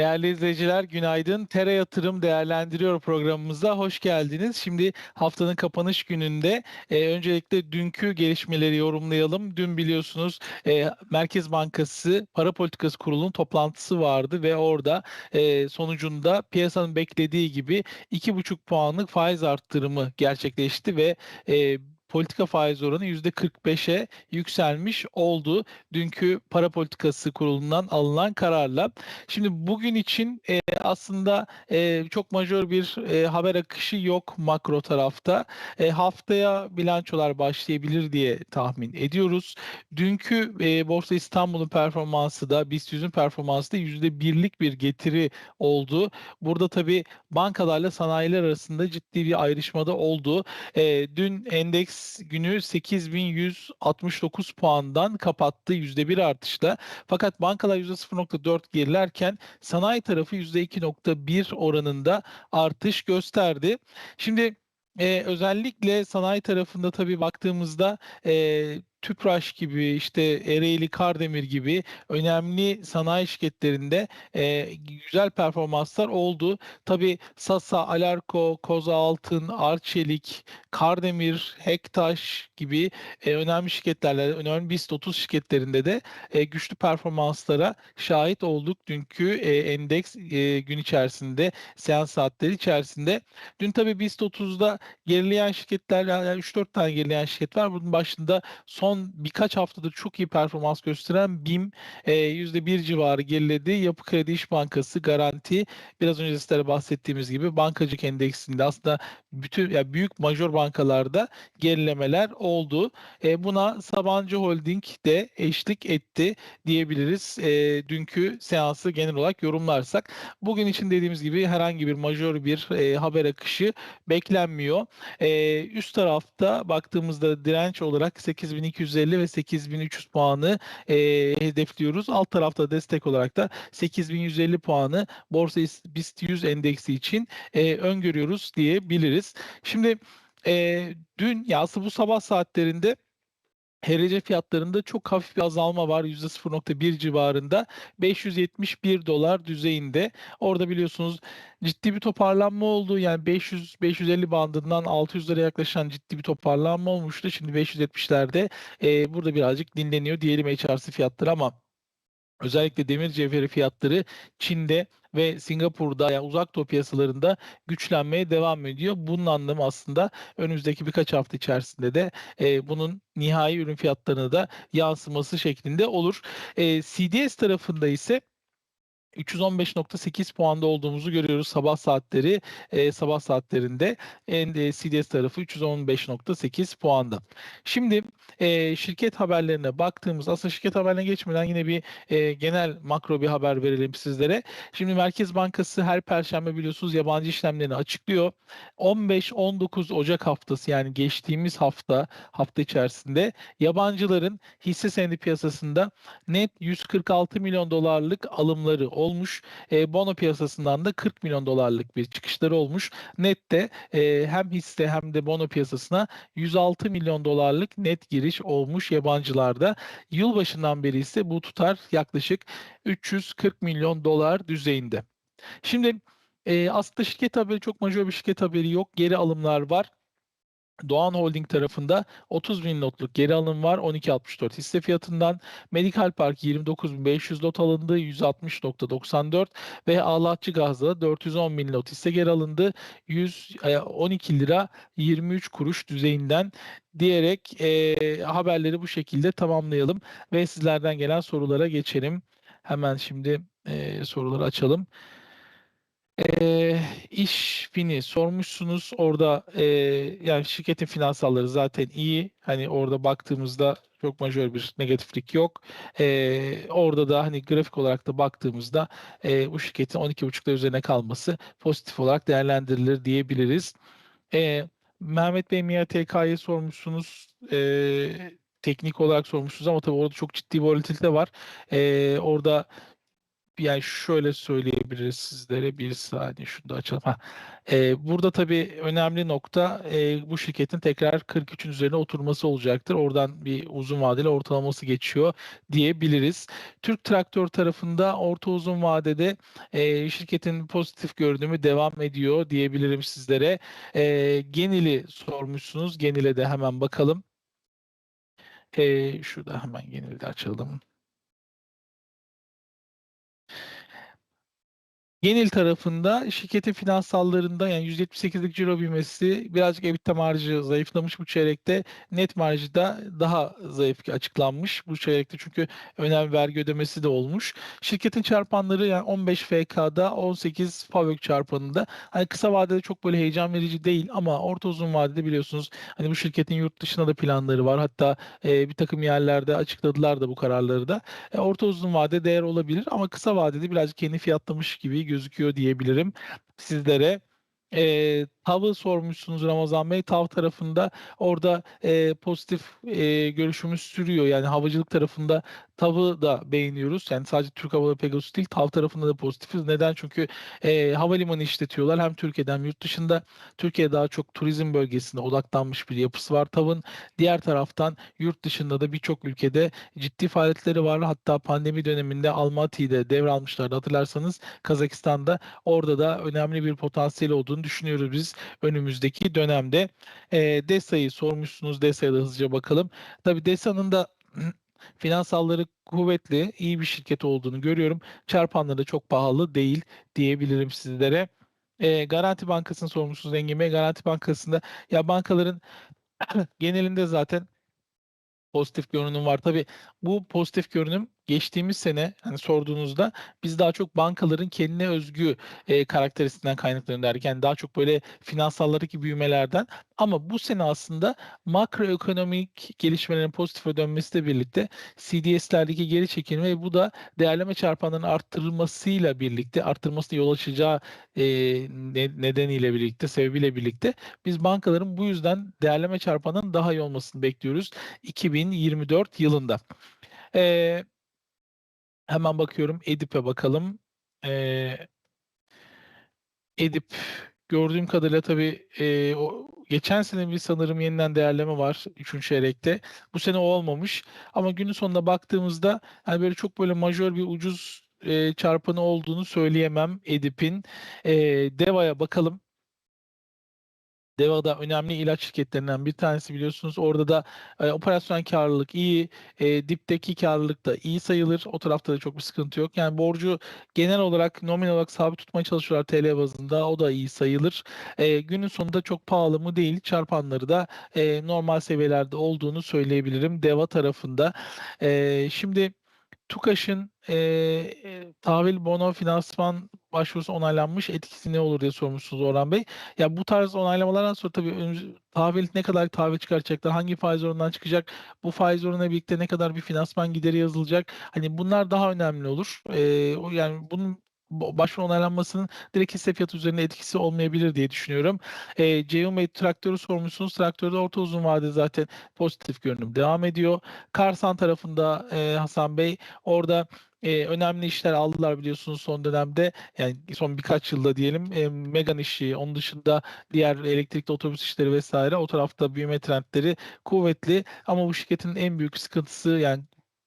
Değerli izleyiciler günaydın. Tera Yatırım Değerlendiriyor programımıza hoş geldiniz. Şimdi haftanın kapanış gününde e, öncelikle dünkü gelişmeleri yorumlayalım. Dün biliyorsunuz e, Merkez Bankası Para Politikası Kurulu'nun toplantısı vardı ve orada e, sonucunda piyasanın beklediği gibi 2,5 puanlık faiz arttırımı gerçekleşti ve e, politika faiz oranı %45'e yükselmiş oldu. Dünkü para politikası kurulundan alınan kararla. Şimdi bugün için e, aslında e, çok majör bir e, haber akışı yok makro tarafta. E, haftaya bilançolar başlayabilir diye tahmin ediyoruz. Dünkü e, Borsa İstanbul'un performansı da BIST 100'ün performansı da %1'lik bir getiri oldu. Burada tabii bankalarla sanayiler arasında ciddi bir ayrışmada oldu. E, dün endeks günü 8169 puandan kapattı %1 artışla. Fakat bankalar %0.4 gerilerken sanayi tarafı %2.1 oranında artış gösterdi. Şimdi e, özellikle sanayi tarafında tabii baktığımızda e, Tüpraş gibi işte Ereğli Kardemir gibi önemli sanayi şirketlerinde e, güzel performanslar oldu. Tabi Sasa, Alarko, Koza Altın, Arçelik, Kardemir, Hektaş gibi e, önemli şirketlerle önemli BIST 30 şirketlerinde de e, güçlü performanslara şahit olduk dünkü e, endeks e, gün içerisinde seans saatleri içerisinde. Dün tabi BIST 30'da gerileyen şirketler yani 3-4 tane gerileyen şirket var. Bunun başında son son birkaç haftadır çok iyi performans gösteren BİM e, %1 civarı geriledi. Yapı Kredi İş Bankası Garanti biraz önce sizlere bahsettiğimiz gibi bankacılık endeksinde aslında bütün ya büyük major bankalarda gerilemeler oldu. E, buna Sabancı Holding de eşlik etti diyebiliriz. E, dünkü seansı genel olarak yorumlarsak. Bugün için dediğimiz gibi herhangi bir major bir e, haber akışı beklenmiyor. E, üst tarafta baktığımızda direnç olarak 8250 ve 8300 puanı e, hedefliyoruz. Alt tarafta destek olarak da 8150 puanı Borsa BIST 100 endeksi için e, öngörüyoruz diyebiliriz. Şimdi e, dün ya bu sabah saatlerinde HRC fiyatlarında çok hafif bir azalma var %0.1 civarında 571 dolar düzeyinde. Orada biliyorsunuz ciddi bir toparlanma oldu. Yani 500 550 bandından 600'lere yaklaşan ciddi bir toparlanma olmuştu. Şimdi 570'lerde e, burada birazcık dinleniyor diyelim HRC fiyatları ama özellikle demir cevheri fiyatları Çin'de ve Singapur'da yani uzak doğu piyasalarında güçlenmeye devam ediyor. Bunun anlamı aslında önümüzdeki birkaç hafta içerisinde de e, bunun nihai ürün fiyatlarına da yansıması şeklinde olur. E, CDS tarafında ise 315.8 puanda olduğumuzu görüyoruz sabah saatleri e, sabah saatlerinde e, CDS tarafı 315.8 puanda. Şimdi e, şirket haberlerine baktığımız aslında şirket haberine geçmeden yine bir e, genel makro bir haber verelim sizlere. Şimdi Merkez Bankası her perşembe biliyorsunuz yabancı işlemlerini açıklıyor. 15-19 Ocak haftası yani geçtiğimiz hafta hafta içerisinde yabancıların hisse senedi piyasasında net 146 milyon dolarlık alımları olmuş. E, bono piyasasından da 40 milyon dolarlık bir çıkışları olmuş. Nette e, hem hisse hem de bono piyasasına 106 milyon dolarlık net giriş olmuş yabancılarda. Yılbaşından beri ise bu tutar yaklaşık 340 milyon dolar düzeyinde. Şimdi e, aslında şirket haberi çok majör bir şirket haberi yok. Geri alımlar var. Doğan Holding tarafında 30 bin lotluk geri alım var 12.64 hisse fiyatından. Medikal Park 29.500 lot alındı 160.94 ve Ağlatçı Gaz'da 410 bin lot hisse geri alındı 112 e, lira 23 kuruş düzeyinden diyerek e, haberleri bu şekilde tamamlayalım ve sizlerden gelen sorulara geçelim. Hemen şimdi e, soruları açalım. Eee, iş fini sormuşsunuz. Orada eee, yani şirketin finansalları zaten iyi. Hani orada baktığımızda çok majör bir negatiflik yok. Eee, orada da hani grafik olarak da baktığımızda eee, bu şirketin 12.5'lar üzerine kalması pozitif olarak değerlendirilir diyebiliriz. Eee, Mehmet Bey MİA sormuşsunuz. Eee, teknik olarak sormuşsunuz ama tabii orada çok ciddi volatilite var. Eee, orada yani şöyle söyleyebiliriz sizlere bir saniye şunu da açalım. Hah. Ee, burada tabii önemli nokta e, bu şirketin tekrar 43'ün üzerine oturması olacaktır. Oradan bir uzun vadeli ortalaması geçiyor diyebiliriz. Türk Traktör tarafında orta uzun vadede e, şirketin pozitif görünümü devam ediyor diyebilirim sizlere. E, Genil'i sormuşsunuz. Genil'e de hemen bakalım. E, şurada hemen Genil'i de açalım. Genel tarafında şirketin finansallarında yani %78'lik ciro büyümesi birazcık EBITDA marjı zayıflamış bu çeyrekte. Net marjı da daha zayıf açıklanmış bu çeyrekte çünkü önemli vergi ödemesi de olmuş. Şirketin çarpanları yani 15 FK'da 18 FAVÖK çarpanında. Hani kısa vadede çok böyle heyecan verici değil ama orta uzun vadede biliyorsunuz hani bu şirketin yurt dışında da planları var. Hatta e, bir takım yerlerde açıkladılar da bu kararları da. E, orta uzun vade değer olabilir ama kısa vadede birazcık kendi fiyatlamış gibi gözüküyor diyebilirim sizlere. E, TAV'ı sormuşsunuz Ramazan Bey. TAV tarafında orada e, pozitif e, görüşümüz sürüyor. Yani havacılık tarafında TAV'ı da beğeniyoruz. Yani sadece Türk Hava Yolları Pegasus değil TAV tarafında da pozitifiz. Neden? Çünkü e, havalimanı işletiyorlar. Hem Türkiye'de hem yurt dışında. Türkiye daha çok turizm bölgesinde odaklanmış bir yapısı var TAV'ın. Diğer taraftan yurt dışında da birçok ülkede ciddi faaliyetleri var. Hatta pandemi döneminde Almaty'de devralmışlardı hatırlarsanız Kazakistan'da. Orada da önemli bir potansiyel olduğunu düşünüyoruz biz önümüzdeki dönemde. E, DESA'yı sormuşsunuz. DESA'ya da hızlıca bakalım. Tabii DESA'nın da finansalları kuvvetli, iyi bir şirket olduğunu görüyorum. Çarpanları da çok pahalı değil diyebilirim sizlere. E, Garanti Bankası'nı sormuşsunuz Engin Bey. Garanti Bankası'nda ya bankaların genelinde zaten pozitif görünüm var. Tabii bu pozitif görünüm geçtiğimiz sene hani sorduğunuzda biz daha çok bankaların kendine özgü e, karakteristiğinden kaynaklanıyor derken daha çok böyle finansallardaki büyümelerden ama bu sene aslında makroekonomik gelişmelerin pozitife dönmesiyle birlikte CDS'lerdeki geri çekilme ve bu da değerleme çarpanlarının arttırılmasıyla birlikte arttırmasına yol açacağı e, nedeniyle birlikte sebebiyle birlikte biz bankaların bu yüzden değerleme çarpanının daha iyi olmasını bekliyoruz 2024 yılında. Ee, hemen bakıyorum. Edip'e bakalım. Ee, Edip gördüğüm kadarıyla tabii e, o, geçen sene bir sanırım yeniden değerleme var 3. çeyrekte. Bu sene o olmamış. Ama günün sonunda baktığımızda hani böyle çok böyle majör bir ucuz e, çarpanı olduğunu söyleyemem Edip'in. E, Deva'ya bakalım. Deva'da önemli ilaç şirketlerinden bir tanesi biliyorsunuz. Orada da e, operasyon karlılık iyi, e, dipteki karlılık da iyi sayılır. O tarafta da çok bir sıkıntı yok. Yani borcu genel olarak nominal olarak sabit tutmaya çalışıyorlar TL bazında. O da iyi sayılır. E, günün sonunda çok pahalı mı değil. Çarpanları da e, normal seviyelerde olduğunu söyleyebilirim. Deva tarafında. E, şimdi TUKAŞ'ın e, tahvil bono finansman başvurusu onaylanmış etkisi ne olur diye sormuşsunuz Orhan Bey. Ya bu tarz onaylamalardan sonra tabii önümüz, tahvil ne kadar tahvil çıkaracaklar, hangi faiz oranından çıkacak, bu faiz oranına birlikte ne kadar bir finansman gideri yazılacak. Hani bunlar daha önemli olur. E, yani bunun başvuru onaylanmasının direkt hisse fiyatı üzerinde etkisi olmayabilir diye düşünüyorum. E, Ceyhun Bey traktörü sormuşsunuz. Traktörde orta uzun vadede zaten pozitif görünüm devam ediyor. Karsan tarafında e, Hasan Bey orada e, önemli işler aldılar biliyorsunuz son dönemde. Yani son birkaç yılda diyelim. E, Megan işi, onun dışında diğer elektrikli otobüs işleri vesaire o tarafta büyüme trendleri kuvvetli. Ama bu şirketin en büyük sıkıntısı yani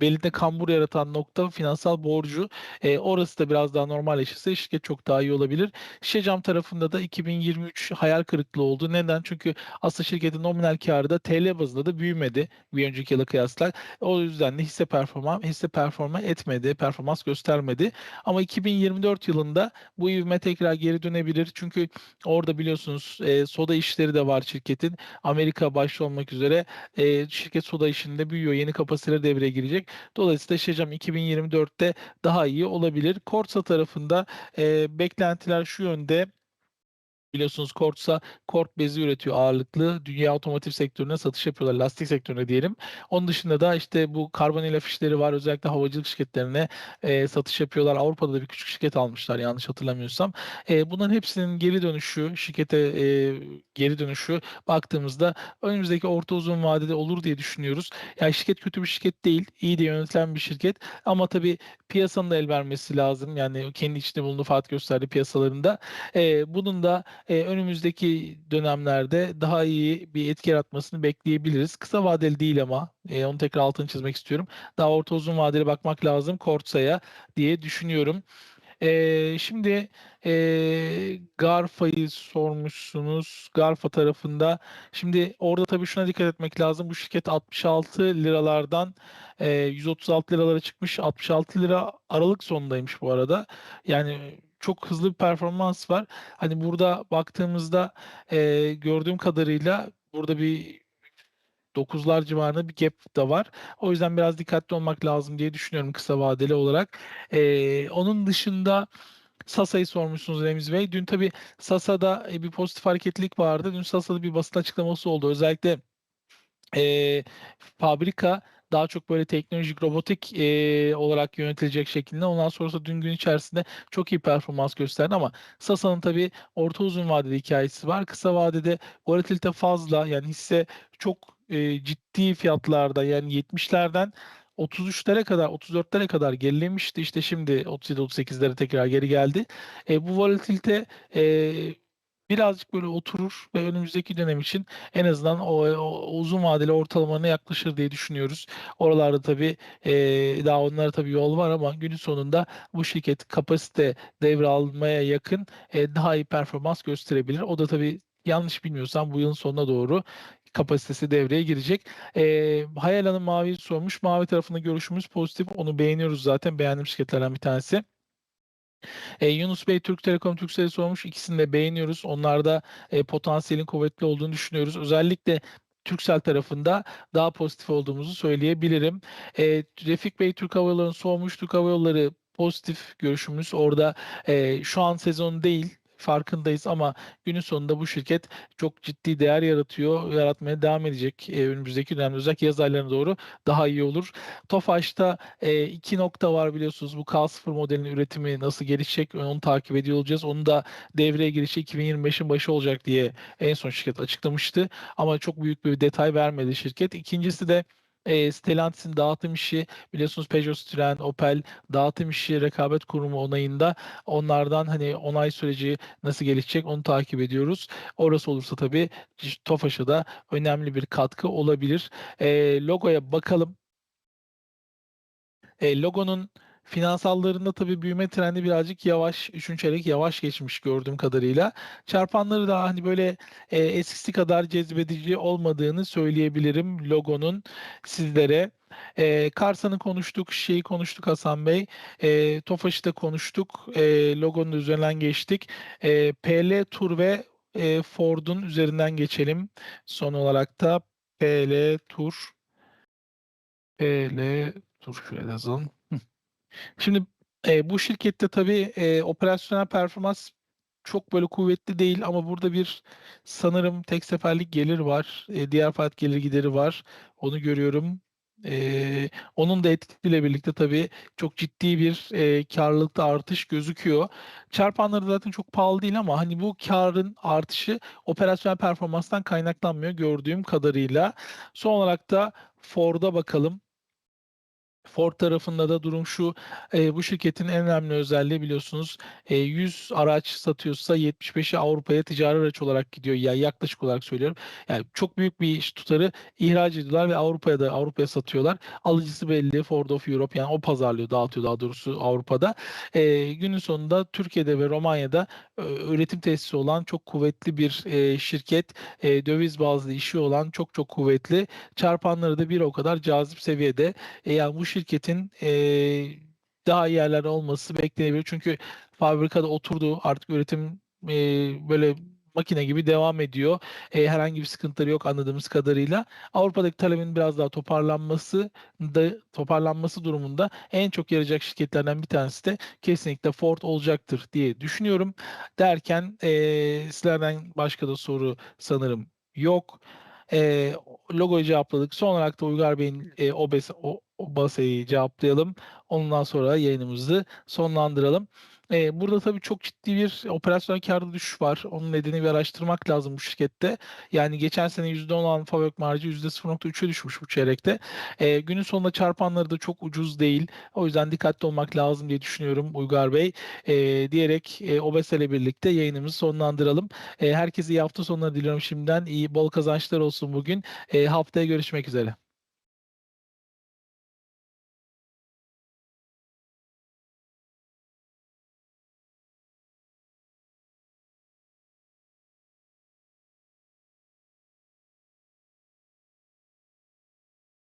belinde kambur yaratan nokta finansal borcu. E, orası da biraz daha normalleşirse şirket çok daha iyi olabilir. Şişe cam tarafında da 2023 hayal kırıklığı oldu. Neden? Çünkü aslında şirketin nominal karı da TL bazında da büyümedi bir önceki yıla kıyasla. O yüzden de hisse performans hisse performa etmedi, performans göstermedi. Ama 2024 yılında bu ivme tekrar geri dönebilir. Çünkü orada biliyorsunuz e, soda işleri de var şirketin. Amerika başta olmak üzere e, şirket soda işinde büyüyor. Yeni kapasiteler devreye girecek. Dolayısıyla Şecam 2024'te daha iyi olabilir. Korsa tarafında e, beklentiler şu yönde Biliyorsunuz Quartz'a kort bezi üretiyor ağırlıklı. Dünya otomotiv sektörüne satış yapıyorlar. Lastik sektörüne diyelim. Onun dışında da işte bu karbonil afişleri var. Özellikle havacılık şirketlerine e, satış yapıyorlar. Avrupa'da da bir küçük şirket almışlar yanlış hatırlamıyorsam. E, bunların hepsinin geri dönüşü, şirkete e, geri dönüşü baktığımızda önümüzdeki orta uzun vadede olur diye düşünüyoruz. Yani şirket kötü bir şirket değil. iyi de yönetilen bir şirket. Ama tabii piyasanın da el vermesi lazım. Yani kendi içinde bulunduğu faat gösterdiği piyasalarında. E, bunun da e, önümüzdeki dönemlerde daha iyi bir etki yaratmasını bekleyebiliriz. Kısa vadeli değil ama e, onu tekrar altını çizmek istiyorum. Daha orta uzun vadeli bakmak lazım Kortsa'ya diye düşünüyorum. E, şimdi e, Garfa'yı sormuşsunuz. Garfa tarafında. Şimdi orada tabii şuna dikkat etmek lazım. Bu şirket 66 liralardan e, 136 liralara çıkmış. 66 lira Aralık sonundaymış bu arada. Yani çok hızlı bir performans var. Hani burada baktığımızda e, gördüğüm kadarıyla burada bir 9'lar civarında bir gap da var. O yüzden biraz dikkatli olmak lazım diye düşünüyorum kısa vadeli olarak. E, onun dışında Sasa'yı sormuşsunuz Remiz Bey. Dün tabii Sasa'da bir pozitif hareketlilik vardı. Dün Sasa'da bir basın açıklaması oldu. Özellikle e, fabrika daha çok böyle teknolojik, robotik e, olarak yönetilecek şekilde. Ondan sonrası dün gün içerisinde çok iyi performans gösterdi ama Sasa'nın tabii orta uzun vadeli hikayesi var. Kısa vadede volatilite fazla yani hisse çok e, ciddi fiyatlarda yani 70'lerden 33'lere kadar 34'lere kadar gerilemişti. İşte şimdi 37-38'lere tekrar geri geldi. E, bu volatilite e, birazcık böyle oturur ve önümüzdeki dönem için en azından o, o uzun vadeli ortalamanına yaklaşır diye düşünüyoruz. Oralarda tabii e, daha onlara tabii yol var ama günün sonunda bu şirket kapasite devralmaya yakın e, daha iyi performans gösterebilir. O da tabii yanlış bilmiyorsam bu yılın sonuna doğru kapasitesi devreye girecek. E, Hayal Hanım Mavi sormuş. Mavi tarafında görüşümüz pozitif. Onu beğeniyoruz zaten. Beğendiğim şirketlerden bir tanesi. E, Yunus Bey Türk Telekom Türkcell'i sormuş. İkisini de beğeniyoruz. Onlarda e, potansiyelin kuvvetli olduğunu düşünüyoruz. Özellikle Türksel tarafında daha pozitif olduğumuzu söyleyebilirim. E, Refik Bey Türk Hava Yolları'nı sormuş. Türk Hava Yolları pozitif görüşümüz. Orada e, şu an sezon değil farkındayız ama günün sonunda bu şirket çok ciddi değer yaratıyor, yaratmaya devam edecek e, önümüzdeki dönemde özellikle yaz aylarına doğru daha iyi olur. Tofaş'ta e, iki nokta var biliyorsunuz bu K0 modelinin üretimi nasıl gelişecek onu takip ediyor olacağız. Onu da devreye girişi 2025'in başı olacak diye en son şirket açıklamıştı ama çok büyük bir detay vermedi şirket. İkincisi de e, Stellantis'in dağıtım işi biliyorsunuz Peugeot, Citroen, Opel dağıtım işi rekabet kurumu onayında onlardan hani onay süreci nasıl gelişecek onu takip ediyoruz. Orası olursa tabii TOFAŞ'a da önemli bir katkı olabilir. E, logoya bakalım. E, logonun Finansallarında tabii büyüme trendi birazcık yavaş, üçüncü çeyrek yavaş geçmiş gördüğüm kadarıyla. Çarpanları da hani böyle e, eskisi kadar cezbedici olmadığını söyleyebilirim logonun sizlere. E, Karsa'nı konuştuk, şeyi konuştuk Hasan Bey. E, Tofaş'ı da konuştuk. E, logonun üzerinden geçtik. E, PL Tur ve e, Ford'un üzerinden geçelim. Son olarak da PL Tur PL Tur şöyle yazalım. Şimdi e, bu şirkette tabii e, operasyonel performans çok böyle kuvvetli değil ama burada bir sanırım tek seferlik gelir var. E, diğer fiyat gelir gideri var. Onu görüyorum. E, onun da etkisiyle birlikte tabii çok ciddi bir e, karlılıkta artış gözüküyor. Çarpanları zaten çok pahalı değil ama hani bu karın artışı operasyonel performanstan kaynaklanmıyor gördüğüm kadarıyla. Son olarak da Ford'a bakalım. Ford tarafında da durum şu. E, bu şirketin en önemli özelliği biliyorsunuz e, 100 araç satıyorsa 75'i Avrupa'ya ticari araç olarak gidiyor. Yani yaklaşık olarak söylüyorum. Yani çok büyük bir iş tutarı ihraç ediyorlar ve Avrupa'ya da Avrupa'ya satıyorlar. Alıcısı belli Ford of Europe yani o pazarlıyor dağıtıyor daha doğrusu Avrupa'da. E, günün sonunda Türkiye'de ve Romanya'da e, üretim tesisi olan çok kuvvetli bir e, şirket. E, döviz bazlı işi olan çok çok kuvvetli. Çarpanları da bir o kadar cazip seviyede. E, yani bu şirketin e, daha iyi yerlerde olması beklenebilir. Çünkü fabrikada oturdu artık üretim e, böyle makine gibi devam ediyor. E, herhangi bir sıkıntıları yok anladığımız kadarıyla. Avrupa'daki talebin biraz daha toparlanması da toparlanması durumunda en çok yarayacak şirketlerden bir tanesi de kesinlikle Ford olacaktır diye düşünüyorum. Derken e, sizlerden başka da soru sanırım yok. E, logoyu cevapladık. Son olarak da Uygar Bey'in e, OBS, o, OBS'yi cevaplayalım. Ondan sonra yayınımızı sonlandıralım. E, burada tabii çok ciddi bir operasyon karda düşüş var. Onun nedenini bir araştırmak lazım bu şirkette. Yani geçen sene %10 olan fabrik marjı %0.3'e düşmüş bu çeyrekte. E, günün sonunda çarpanları da çok ucuz değil. O yüzden dikkatli olmak lazım diye düşünüyorum Uygar Bey. E, diyerek e, OBS ile birlikte yayınımızı sonlandıralım. E, herkese iyi hafta sonları diliyorum şimdiden. İyi bol kazançlar olsun bugün. E, haftaya görüşmek üzere.